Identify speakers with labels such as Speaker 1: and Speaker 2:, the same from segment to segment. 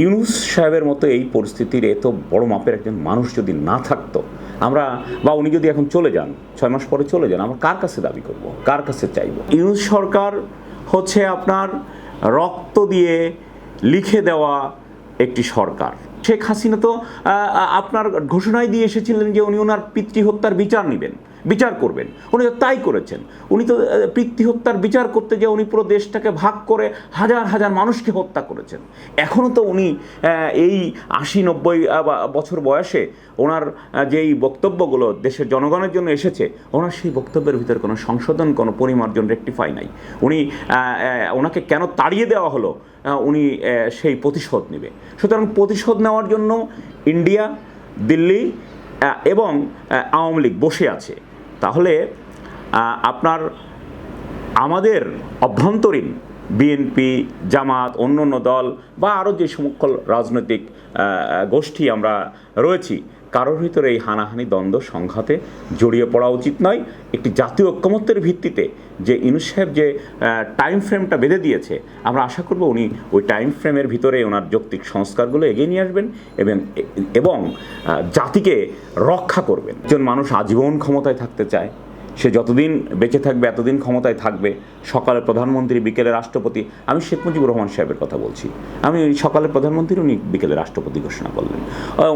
Speaker 1: ইউনুস সাহেবের মতো এই পরিস্থিতির এত বড় মাপের একজন মানুষ যদি না থাকতো, আমরা বা উনি যদি এখন চলে যান, ছয় মাস পরে চলে যান, আমরা কার কাছে দাবি করব? কার কাছে চাইব? ইউনুস সরকার হচ্ছে আপনার রক্ত দিয়ে লিখে দেওয়া একটি সরকার। শেখ হাসিনা তো আপনার ঘোষণায় দিয়ে এসেছিলেন যে উনি ওনার পিতৃহত্যার বিচার নেবেন। বিচার করবেন। উনি তো তাই করেছেন। উনি তো আহ, পিতৃহত্যার বিচার করতে যে উনি পুরো দেশটাকে ভাগ করে হাজার হাজার মানুষকে হত্যা করেছেন। এখনও তো উনি এই আশি নব্বই বছর বয়সে ওনার যেই বক্তব্যগুলো দেশের জনগণের জন্য এসেছে ওনার সেই বক্তব্যের ভিতরে কোনো সংশোধন কোনো পরিমার্জন রেক্টিফাই নাই। উনি ওনাকে কেন তাড়িয়ে দেওয়া হলো উনি সেই প্রতিশোধ নেবে। সুতরাং প্রতিশোধ নেওয়ার জন্য ইন্ডিয়া দিল্লি এবং আওয়ামী লীগ বসে আছে। তাহলে আপনার, আমাদের অভ্যন্তরীণ বিএনপি জামাত অন্য অন্য দল বা আরও যে সমকল রাজনৈতিক গোষ্ঠী আমরা রয়েছি কারোর ভিতরে এই হানাহানি দ্বন্দ্ব, সংঘাতে জড়িয়ে পড়া উচিত নয়। একটি জাতীয় ঐক্যমত্যের ভিত্তিতে যে ইনুস সাহেব যে টাইম ফ্রেমটা বেঁধে দিয়েছে, আমরা আশা করব উনি ওই টাইম ফ্রেমের ভিতরে ওনার যৌক্তিক সংস্কারগুলো এগিয়ে নিয়ে আসবেন এবং এবং জাতিকে রক্ষা করবেন। একজন মানুষ আজীবন ক্ষমতায় থাকতে চায়। সে যতদিন বেঁচে থাকবে, এতদিন ক্ষমতায় থাকবে সকালে প্রধানমন্ত্রী, বিকেলে রাষ্ট্রপতি, আমি শেখ মুজিবুর রহমান সাহেবের কথা বলছি। আমি সকালে প্রধানমন্ত্রী, উনি বিকেলে রাষ্ট্রপতি ঘোষণা করলেন।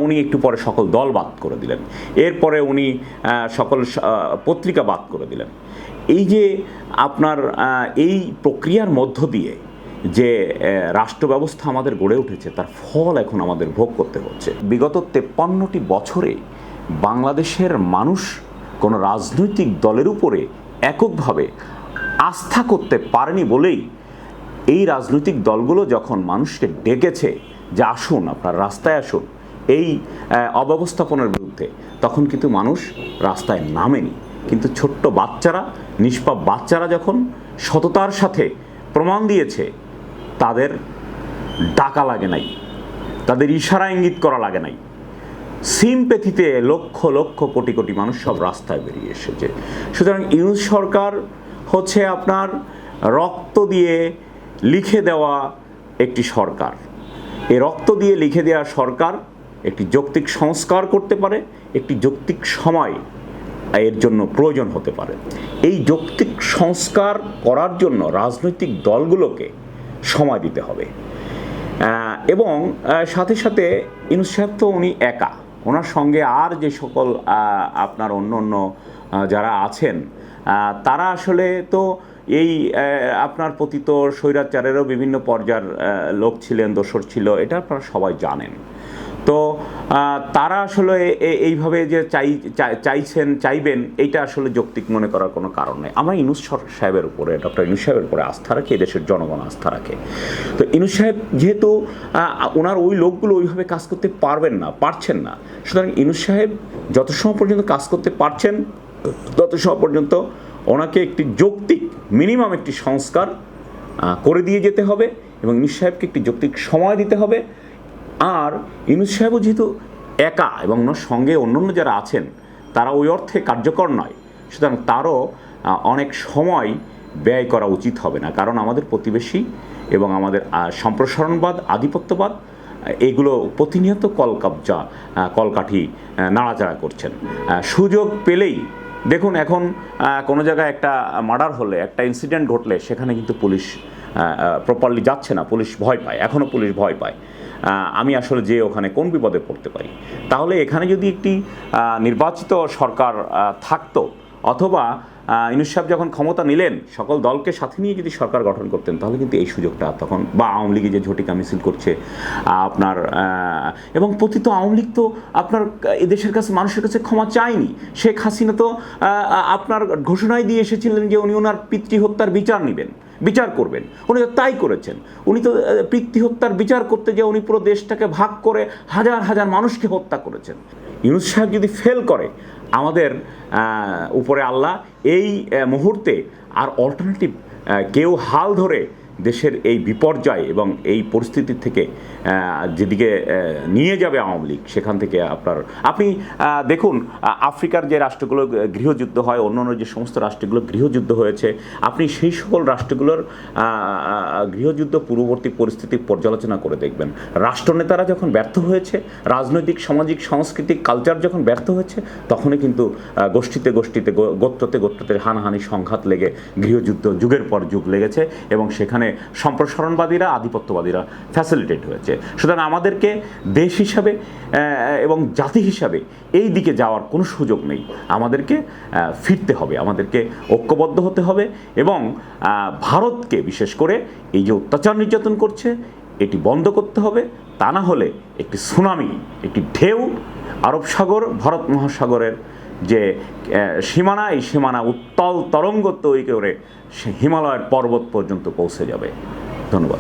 Speaker 1: উনি একটু পরে সকল দল বাদ করে দিলেন। এরপরে উনি সকল পত্রিকা বাদ করে দিলেন। এই যে আপনার এই প্রক্রিয়ার মধ্য দিয়ে যে রাষ্ট্র ব্যবস্থা আমাদের গড়ে উঠেছে, তার ফল এখন আমাদের ভোগ করতে হচ্ছে। বিগত তেপ্পান্নটি বছরে বাংলাদেশের মানুষ কোনো রাজনৈতিক দলের উপরে এককভাবে আস্থা করতে পারেনি বলেই এই রাজনৈতিক দলগুলো যখন মানুষকে ডেকেছে যে আসুন, আপনার রাস্তায় আসুন, এই অব্যবস্থাপনার বিরুদ্ধে, তখন কিন্তু মানুষ রাস্তায় নামেনি। কিন্তু ছোট্ট বাচ্চারা, নিষ্পাপ বাচ্চারা যখন সততার সাথে প্রমাণ দিয়েছে, তাদের ডাকা লাগে নাই, তাদের ইশারা ইঙ্গিত করা লাগে নাই। সিমপেথিতে লক্ষ লক্ষ, কোটি কোটি মানুষ সব রাস্তায় বেরিয়ে এসেছে। সুতরাং ইউনুস সরকার হচ্ছে আপনার রক্ত দিয়ে লিখে দেওয়া একটি সরকার। এ রক্ত দিয়ে লিখে দেওয়া সরকার একটি যৌক্তিক সংস্কার করতে পারে, একটি যৌক্তিক সময় এর জন্য প্রয়োজন হতে পারে। এই যৌক্তিক সংস্কার করার জন্য রাজনৈতিক দলগুলোকে সময় দিতে হবে। এবং সাথে সাথে ইনুস তো উনি একা। ওনার সঙ্গে আর যে সকল আপনার অন্য অন্য যারা আছেন তারা আসলে তো এই আপনার পতিত স্বৈরাচারেরও বিভিন্ন পর্যায়ের লোক ছিলেন, দোসর ছিল, এটা আপনারা সবাই জানেন। তো তারা আসলে এইভাবে যে চাই, চাই- চাইছেন, চাইবেন, এইটা আসলে যৌক্তিক মনে করার কোনো কারণ নেই। আমরা ইনুস সাহেবের উপরে, ডক্টর ইনুস সাহেবের উপরে আস্থা রাখি এদেশের জনগণ আস্থা রাখে। তো ইনুস সাহেব যেহেতু ওনার ওই লোকগুলো ওইভাবে কাজ করতে পারবেন না, পারছেন না। সুতরাং ইনুস সাহেব যত সময় পর্যন্ত কাজ করতে পারছেন, তত সময় পর্যন্ত ওনাকে একটি যৌক্তিক, মিনিমাম একটি সংস্কার করে দিয়ে যেতে হবে এবং ইনুস সাহেবকে একটি যৌক্তিক সময় দিতে হবে। আর ইউনুস সাহেবও যেহেতু একা এবং ওনার সঙ্গে অন্যান্য যারা আছেন তারা ওই অর্থে কার্যকর নয়। সুতরাং তারও অনেক সময় ব্যয় করা উচিত হবে না। কারণ আমাদের প্রতিবেশী এবং আমাদের সম্প্রসারণবাদ আধিপত্যবাদ এগুলো প্রতিনিয়ত কল কবজা আহ, কলকাঠি নাড়াচাড়া করছেন। সুযোগ পেলেই দেখুন এখন কোনো জায়গায় একটা মার্ডার হলে একটা ইনসিডেন্ট ঘটলে সেখানে কিন্তু পুলিশ প্রপারলি যাচ্ছে না। পুলিশ ভয় পায় এখনও পুলিশ ভয় পায়। আমি আসলে যে ওখানে কোন বিপদে পড়তে পারি। তাহলে এখানে যদি একটি নির্বাচিত সরকার থাকতো অথবা আহ, ইউনুস সাহেব যখন ক্ষমতা নিলেন সকল দলকে সাথে নিয়ে যদি সরকার গঠন করতেন তাহলে কিন্তু এই সুযোগটা তখন বা আওয়ামী লীগে যে ঝটিকা মিছিল করছে আপনার এবং পতিত আওয়ামী লীগ তো আপনার এদেশের কাছে মানুষের কাছে ক্ষমা চায়নি। শেখ হাসিনা তো আপনার ঘোষণায় দিয়ে এসেছিলেন যে উনি ওনার পিতৃহত্যার বিচার নেবেন। বিচার করবেন। উনি তো তাই করেছেন। উনি তো পিতৃহত্যার বিচার করতে যে উনি পুরো দেশটাকে ভাগ করে হাজার হাজার মানুষকে হত্যা করেছেন। ইউনুস সাহেব যদি ফেল করে, আমাদের উপরে আল্লাহ এই মুহূর্তে আর অল্টারনেটিভ কেউ হাল ধরে দেশের এই বিপর্যয় এবং এই পরিস্থিতি থেকে যেদিকে নিয়ে যাবে আওয়ামী লীগ, সেখান থেকে আপনার, আপনি দেখুন আফ্রিকার যে রাষ্ট্রগুলো গৃহযুদ্ধ হয় অন্য অন্য যে সমস্ত রাষ্ট্রগুলো গৃহযুদ্ধ হয়েছে, আপনি সেই সকল রাষ্ট্রগুলোর গৃহযুদ্ধ পূর্ববর্তী পরিস্থিতি পর্যালোচনা করে দেখবেন। রাষ্ট্রনেতারা যখন ব্যর্থ হয়েছে, রাজনৈতিক, সামাজিক, সাংস্কৃতিক কালচার যখন ব্যর্থ হয়েছে, তখনই কিন্তু গোষ্ঠীতে গোষ্ঠীতে গোত্রতে গোত্রতে হানাহানি, সংঘাত লেগে গৃহযুদ্ধ যুগের পর যুগ লেগেছে এবং সেখানে সম্প্রসারণবাদীরা, আধিপত্যবাদীরা ফ্যাসিলিটেট হয়েছে। সুতরাং আমাদেরকে দেশ হিসাবে এবং জাতি হিসাবে এই দিকে যাওয়ার কোনো সুযোগ নেই। আমাদেরকে ফিরতে হবে, আমাদেরকে ঐক্যবদ্ধ হতে হবে এবং ভারতকে বিশেষ করে এই যে অত্যাচার নির্যাতন করছে, এটি বন্ধ করতে হবে। তা না হলে একটি সুনামি, একটি ঢেউ আরব সাগর, ভারত মহাসাগরের যে সীমানা এই সীমানা উত্তল তরঙ্গ তৈরি করে হিমালয়ের পর্বত পর্যন্ত পৌঁছে যাবে। ধন্যবাদ।